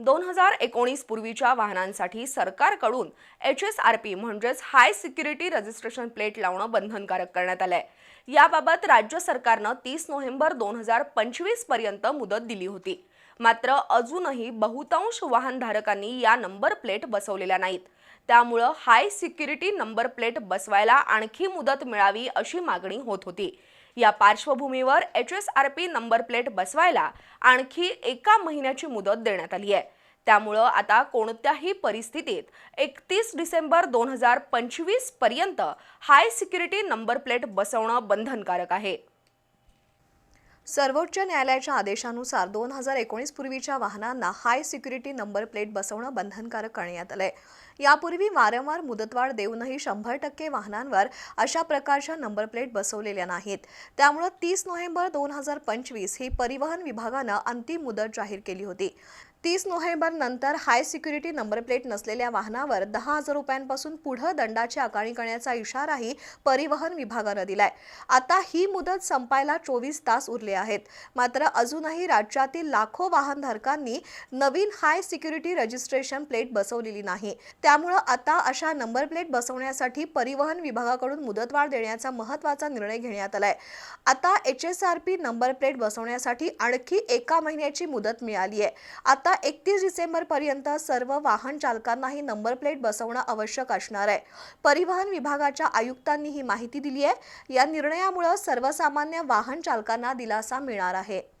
दोन हजार एकोणीस पूर्वीच्या वाहनांसाठी सरकारकडून एच एस आर पी म्हणजेच हाय सिक्युरिटी रजिस्ट्रेशन प्लेट लावणं बंधनकारक करण्यात आलंय. याबाबत राज्य सरकारनं तीस नोव्हेंबर दोन हजार पंचवीसपर्यंत मुदत दिली होती. मात्र अजूनही बहुतांश वाहनधारकांनी या नंबर प्लेट बसवलेल्या नाहीत. त्यामुळं हाय सिक्युरिटी नंबर प्लेट बसवायला आणखी मुदत मिळावी अशी मागणी होत होती. या पार्श्वभूमीवर H S R P number plate बसवायला आणखी एका महिन्याची मुदत देण्यात आली आहे. त्यामुळं आता कोणत्याही परिस्थितीत एकतीस डिसेंबर दोन हजार पंचवीसपर्यंत हाय सिक्युरिटी नंबर प्लेट बसवणं बंधनकारक आहे. सर्वोच्च न्यायालयाच्या आदेशानुसार दोन हजार एकोणीस पूर्वीच्या वाहनांना हाय सिक्युरिटी नंबर प्लेट बसवणं बंधनकारक करण्यात आलं आहे यापूर्वी वारंवार मुदतवाढ देऊनही शंभर टक्के वाहनांवर अशा प्रकारच्या नंबर प्लेट बसवलेल्या नाहीत. त्यामुळं तीस नोव्हेंबर दोन हजार पंचवीस ही परिवहन विभागानं अंतिम मुदत जाहीर केली होती. तीस नोव्हेंबर नंतर हाय सिक्युरिटी नंबर प्लेट नसलेल्या वाहनावर दहा हजार रुपयांपासून पुढं दंडाची आकारणी करण्याचा इशाराही परिवहन विभागानं दिलाय. आता ही मुदत संपायला चोवीस तास उरले आहेत. मात्र अजूनही राज्यातील लाखो वाहनधारकांनी नवीन हाय सिक्युरिटी रजिस्ट्रेशन प्लेट बसवलेली नाही. त्यामुळं आता अशा नंबर प्लेट बसवण्यासाठी परिवहन विभागाकडून मुदतवाढ देण्याचा महत्त्वाचा निर्णय घेण्यात आलाय. आता H S R P number plate बसवण्यासाठी आणखी एका महिन्याची मुदत मिळाली आहे. आता एकतीस डिसेंबर पर्यंत सर्व वाहन चालकांनाही नंबर प्लेट बसवणं आवश्यक असणार आहे. परिवहन विभागाच्या आयुक्तांनी ही माहिती दिली आहे. या निर्णयामुळे सर्वसामान्य वाहन चालकांना दिलासा मिळणार आहे.